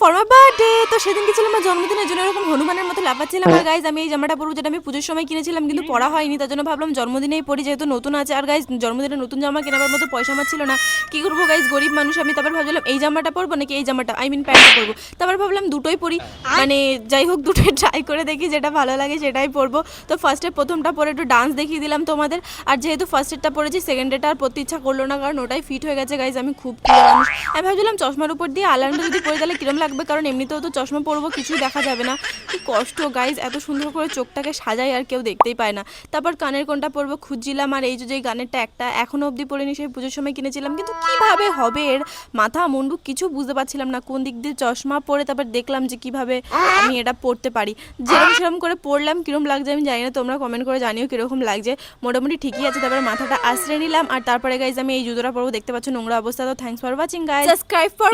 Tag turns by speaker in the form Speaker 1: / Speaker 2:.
Speaker 1: For my birthday তো সেদিন গেছিলাম আমার জন্মদিনের জন্য এরকম হনুমানের মতো লাফাচ্ছিলাম। আর গাইজ আমি এই জামাটা পরবো যেটা আমি পুজোর সময় কিনেছিলাম, কিন্তু পরা হয়নি। তার জন্য ভাবলাম জন্মদিনেই পরি, যেহেতু নতুন আছে। আর গাইজ জন্মদিনে নতুন জামা কেনার মতো পয়সা আমার ছিল না। কি করব গাইজ গরিব মানুষ, আমি তারপর ভাবলাম এই জামাটা পরবো নাকি এই জামাটা? আই মিন প্যান্টটা পরবো। তারপর ভাবলাম দুটোই পরি। মানে যাই হোক, দুটোই ট্রাই করে দেখি যেটা ভালো লাগে, সেটাই পরবো। তো ফার্স্টে প্রথমটা পরে একটু ডান্স দেখিয়ে দিলাম তোমাদের। আর যেহেতু ফার্স্ট এডটা পরেছি সেকেন্ড এডটা আর পরতে ইচ্ছা করল না, কারণ ওটাই ফিট হয়ে গেছে গাইজ আমি খুব আমি ভাবছিলাম চশমার উপর দিয়ে আলানটা যদি পরে, তাহলে কিরম লাগবে? কারণ এমনিতেও তো চশমা পরবো, কিছুই দেখা যাবে না। কি কষ্ট গাইজ এত সুন্দর করে চোখটাকে সাজাই আর কেউ দেখতেই পায় না। তারপর কানের কোনটা পরবো, খুঁজছিলাম, আর এই যে গানেরটা একটা এখনও অবধি পরিনি সেই পুজোর সময় কিনেছিলাম। কিন্তু কীভাবে হবে এর? মাথা মুন্ডু কিছু বুঝতে পারছিলাম না, কোন দিক দিয়ে চশমা পরে তারপর দেখলাম যে কীভাবে আমি এটা পড়তে পারি। যেরকম সেরকম করে পড়লাম, কিরম লাগছে আমি জানি না, তোমরা কমেন্ট করে জানিও কীরকম লাগছে। মোটামুটি ঠিকই আছে, তারপরে মাথাটা আশ্রয় নিলাম, আর তারপরে গাইজ আমি এই জুতোটা পরবো, দেখতে পাচ্ছ নোংরা অবস্থা, তো thanks for watching guys subscribe for